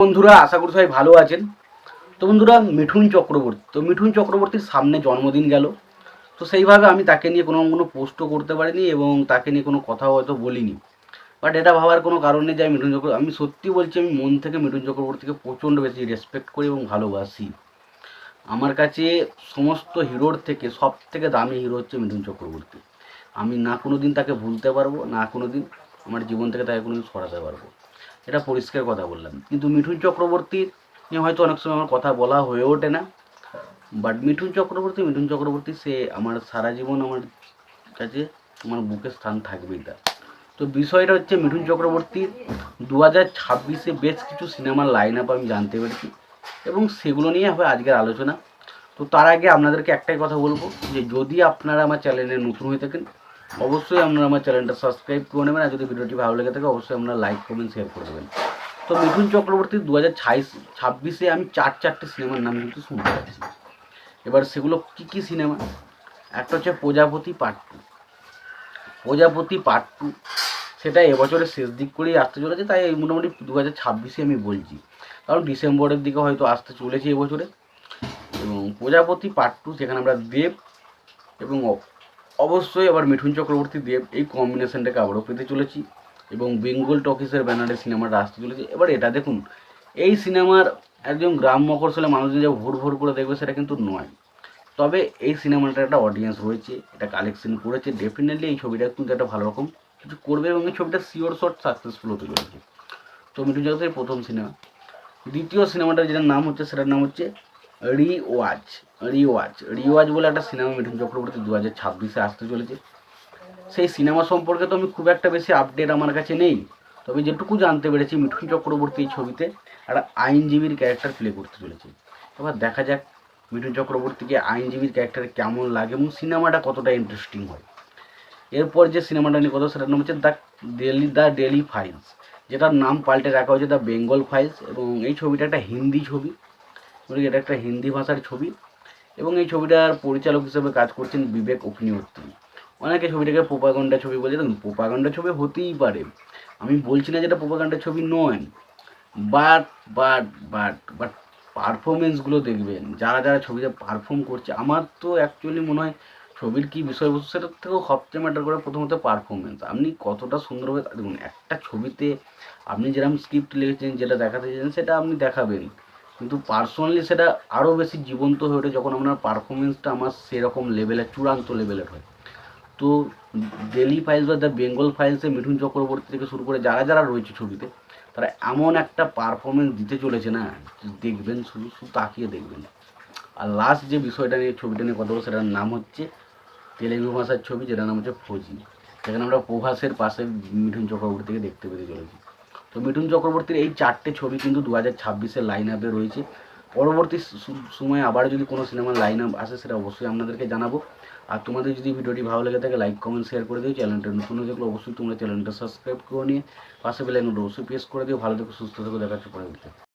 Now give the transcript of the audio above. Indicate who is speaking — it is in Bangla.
Speaker 1: বন্ধুরা, আশা করি সবাই ভালো আছেন। তো বন্ধুরা, মিঠুন চক্রবর্তী। তো মিঠুন চক্রবর্তীর সামনে জন্মদিন গেল। তো সেইভাবে আমি তাকে নিয়ে কোনো কোনো পোস্টও করতে পারিনি এবং তাকে নিয়ে কোনো কথাও হয়তো বলিনি। বাট এটা ভাবার কোনো কারণ নেই যে আমি মিঠুন চক্রবর্তী আমি সত্যি বলছি, আমি মন থেকে মিঠুন চক্রবর্তীকে প্রচণ্ড বেশি রেসপেক্ট করি এবং ভালোবাসি। আমার কাছে সমস্ত হিরোর থেকে সব থেকে দামি হিরো হচ্ছে মিঠুন চক্রবর্তী। আমি না কোনো দিন তাকে ভুলতে পারব, না কোনো দিন আমার জীবন থেকে তাকে কোনো দিন সরাতে পারব। এটা পরিষ্কার কথা বললাম। কিন্তু মিঠুন চক্রবর্তীর নিয়ে হয়তো অনেক সময় আমার কথা বলা হয়ে ওঠে না। বাট মিঠুন চক্রবর্তী মিঠুন চক্রবর্তী, সে আমার সারা জীবন আমার কাছে, আমার বুকে স্থান থাকবেই তার। তো বিষয়টা হচ্ছে মিঠুন চক্রবর্তীর দু হাজার ছাব্বিশে বেশ কিছু সিনেমার লাইন আপ আমি জানতে পেরেছি এবং সেগুলো নিয়ে হবে আজকের আলোচনা। তো তার আগে আপনাদেরকে একটাই কথা বলব যে যদি আপনারা আমার চ্যানেলে নতুন হয়ে থাকেন অবশ্যই আপনারা আমার চ্যানেলটা সাবস্ক্রাইব করে নেবেন, আর যদি ভিডিওটি ভালো লেগে থাকে, অবশ্যই আপনারা লাইক কমেন্ট শেয়ার করে দেবেন। তো মিঠুন চক্রবর্তী দু হাজার ছাব্বিশে আমি চার চারটে সিনেমার নাম কিন্তু শুনতে পাচ্ছি। এবার সেগুলো কি কি সিনেমা? একটা হচ্ছে Projapoti part two Projapoti part two সেটা এবছরের শেষ দিক করেই আসতে চলেছে, তাই এই মোটামুটি দু হাজার ছাব্বিশে আমি বলছি। কারণ ডিসেম্বরের দিকে হয়তো আসতে চলেছে এবছরে। এবং প্রজাপতি পার্ট টু সেখানে আমরা দেব এবং অবশ্যই আবার মিঠুন চক্রবর্তী দেব এই কম্বিনেশনটাকে আবারও পেতে চলেছি এবং বেঙ্গল টকিসের ব্যানারে সিনেমাটা আসতে চলেছে। এবার এটা দেখুন, এই সিনেমার একজন গ্রাম মকরশালে মানুষজন যা ভোর ভোর করে দেখবে সেটা কিন্তু নয়। তবে এই সিনেমাটার একটা অডিয়েন্স রয়েছে, এটা কালেকশন করেছে। ডেফিনেটলি এই ছবিটা কিন্তু একটা ভালো রকম কিছু করবে এবং এই ছবিটা সিওর শট সাকসেসফুল হতে চলেছে। তো মিঠুন জগতের প্রথম সিনেমা। দ্বিতীয় সিনেমাটার যেটার নাম হচ্ছে, সেটার নাম হচ্ছে রিওয়াজ রিওয়াজ রিওয়াজ বলে একটা সিনেমা মিঠুন চক্রবর্তী দু হাজার ছাব্বিশে আসতে চলেছে। সেই সিনেমা সম্পর্কে তো আমি খুব একটা বেশি আপডেট আমার কাছে নেই। তবে যেটুকু জানতে পেরেছি, মিঠুন চক্রবর্তী এই ছবিতে একটা আইনজীবীর ক্যারেক্টার প্লে করতে চলেছে। এবার দেখা যাক মিঠুন চক্রবর্তীকে আইনজীবীর ক্যারেক্টার কেমন লাগে এবং সিনেমাটা কতটা ইন্টারেস্টিং হয়। এরপর যে সিনেমাটা নিয়ে কথা সেটার নাম হচ্ছে the Delhi the Delhi files, যেটার নাম পাল্টে রাখা হয়েছে দ্য বেঙ্গল ফাইলস এবং এই ছবিটা একটা হিন্দি ছবি। এবং এটা একটা হিন্দি ভাষার ছবি এবং এই ছবিটার পরিচালক হিসেবে কাজ করছেন বিবেক অগ্নিহোত্রী। অনেকে ছবিটাকে পোপাগন্ডা ছবি বলে। দেখুন, পোপাগন্ডা ছবি হতেই পারে। আমি বলছি না যেটা পোপাগন্ডা ছবি নয়। বাট বাট বাট বাট পারফরমেন্সগুলো দেখবেন। যারা যারা ছবিতে পারফর্ম করছে, আমার তো অ্যাকচুয়ালি মনে হয় ছবির কী বিষয়বস্তু সেটার থেকেও সবচেয়ে ম্যাটার করে প্রথমত পারফরমেন্স আপনি কতটা সুন্দরভাবে দেখুন, একটা ছবিতে আপনি যেরকম স্ক্রিপ্ট লিখেছেন, যেটা দেখাতে চেয়েছেন সেটা আপনি দেখাবেন। কিন্তু পার্সোনালি সেটা আরও বেশি জীবন্ত হয়ে ওঠে যখন আপনার পারফরমেন্সটা আমার সেরকম লেভেলের চূড়ান্ত লেভেলের হয়। তো ডেলি ফাইলস বা দ্য বেঙ্গল ফাইলসে মিঠুন চক্রবর্তী থেকে শুরু করে যারা যারা রয়েছে ছবিতে, তারা এমন একটা পারফরমেন্স দিতে চলেছে না, দেখবেন শুধু শুধু তাকিয়ে দেখবেন। আর লাস্ট যে বিষয়টা নিয়ে, ছবিটা নিয়ে কথা বলব, সেটার নাম হচ্ছে তেলেগু ভাষার ছবি, যেটার নাম হচ্ছে ফৌজি যেখানে আমরা প্রভাসের পাশে মিঠুন চক্রবর্তীকে দেখতে পেতে চলেছি। তো মিঠুন চক্রবর্তীর এই চারটে ছবি কিন্তু দু হাজার ছাব্বিশের লাইন আপে রয়েছে। পরবর্তী সময়ে আবার যদি কোনো সিনেমার লাইন আপ আসে, সেটা অবশ্যই আপনাদেরকে জানাব। আর তোমাদের যদি ভিডিওটি ভালো লেগে থাকে লাইক কমেন্ট শেয়ার করে দিও। চ্যানেলটা নতুন হয়ে থাকলে অবশ্যই তোমরা চ্যানেলটা সাবস্ক্রাইব করে নিয়ে পাশে বেলাইনটা অবশ্যই প্রেস করে দিও। ভালো থেকো, সুস্থ থেকো দেখাচ্ছে পরে